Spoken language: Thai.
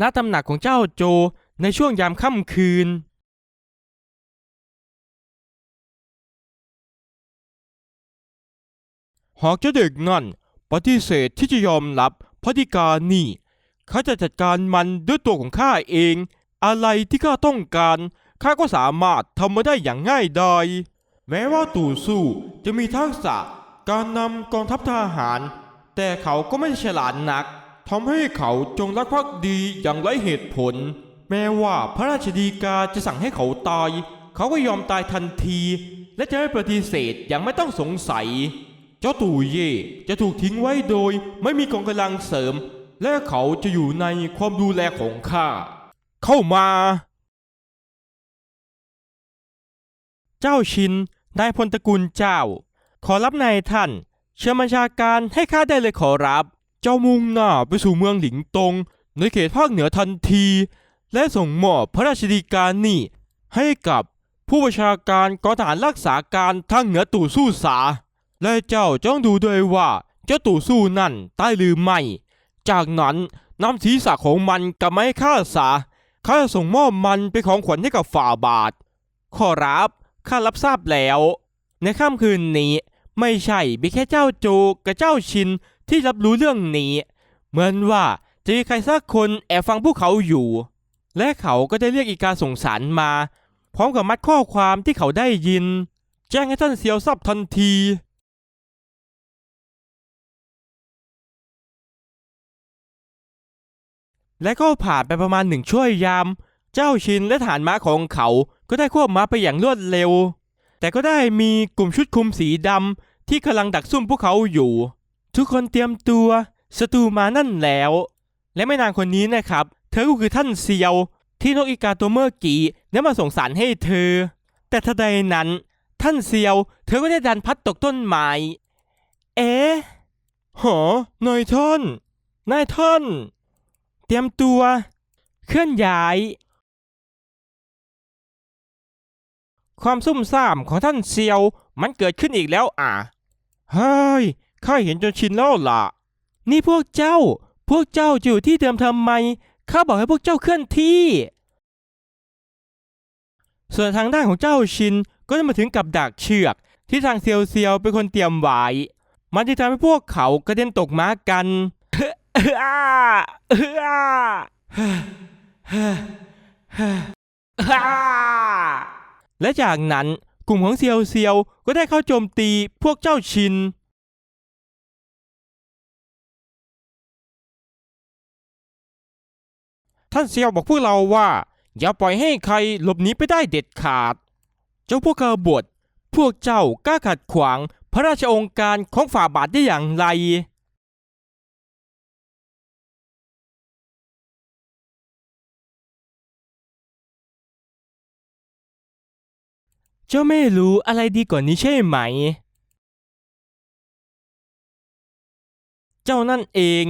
ณตำหนักของเจ้าโจในช่วงยามค่ำคืน หากเจ้าเด็กนั่นปฏิเสธที่จะยอมรับพฤติการนี่ข้าจะจัดการมันด้วยตัวของข้าเอง อะไรที่ข้าต้องการข้าก็สามารถทำมาได้อย่างง่ายดายแม้ว่าตู่สู้จะมีทักษะการนำกองทัพทหาร แต่เขาก็ไม่ฉลาดนัก ทำให้เขาจงรักภักดีอย่างไร้เหตุผล แม้ว่าพระราชดีกาจะสั่งให้เขาตาย เขาก็ยอมตายทันที และจะไม่ปฏิเสธอย่างไม่ต้องสงสัย เจ้าตู่เย่จะถูกทิ้งไว้โดยไม่มีกองกำลังเสริม และเขาจะอยู่ในความดูแลของข้าเข้ามา เจ้าชินนายพลตระกูลเจ้า ขอรับนายท่าน เชิญบัญชาการให้ข้าได้เลยขอรับ เจ้ามุ่งหน้าไปสู่เมืองหลิงตง ในเขตภาคเหนือทันที และส่งมอบพระราชดีการนี่ให้กับผู้บัญชาการกองทหารรักษาการทางเหนือตู่สู้สา และเจ้าจ้องดูด้วยว่าเจ้าตู่สู้นั่นตายหรือไม่ จากนั้นนำศีรษะของมันกลับมาให้ข้าซะข้าจะส่งมอบมันเป็นของขวัญให้กับฝ่าบาท ขอรับข้ารับทราบแล้ว ในค่ำคืนนี้ไม่ใช่มีแค่เจ้าโจกับเจ้าชิน ที่รับรู้เรื่องนี้ เหมือนว่าจะมีใครสักคนแอบฟังพวกเขาอยู่ และเขาก็ได้เรียกอีกาส่งสารมา พร้อมกับมัดข้อความที่เขาได้ยิน แจ้งให้ท่านเซียวทราบทันที และก็ผ่านไปประมาณหนึ่งชั่วยาม เจ้าชินและฐานม้าของเขาก็ได้ควบม้าไปอย่างรวดเร็ว แต่ก็ได้มีกลุ่มชุดคุมสีดำที่กำลังดักซุ่มพวกเขาอยู่ ทุกคนเตรียมตัวศัตรูมานั่นแล้ว และไม่นานคนนี้นะครับ เธอก็คือท่านเซียว ที่นกอีกาตัวเมื่อกี้ได้มาส่งสารให้เธอ แต่ทันใดนั้น ท่านเซียว เธอก็ได้ดันพัดตกต้นไม้เอ๊ะหอนายท่านนายท่าน เตรียมตัว เคลื่อนย้าย ความซุ่มซ่ามของท่านเซียวมันเกิดขึ้นอีกแล้วอะเฮ้ย ข้าเห็นจนชินแล้วล่ะ นี่พวกเจ้า พวกเจ้าอยู่ที่เดิมทำไม ข้าบอกให้พวกเจ้าเคลื่อนที่ ส่วนทางด้านของเจ้าชินก็ได้มาถึงกับดักเชือก ที่ทางเซียวเซียวเป็นคนเตรียมไว้ มันจะทำให้พวกเขากระเด็นตกม้ากันและจากนั้นกลุ่มของเซียวเซียวก็ได้เข้าโจมตีพวกเจ้าชิน ท่านเซียวบอกพวกเราว่า อย่าปล่อยให้ใครหลบหนีไปได้เด็ดขาด เจ้าพวกกบฏพวกเจ้ากล้าขัดขวางพระราชองค์การของฝ่าบาทได้อย่างไร เจ้าไม่รู้อะไรดีกว่านี้ใช่ไหม เจ้านั่นเอง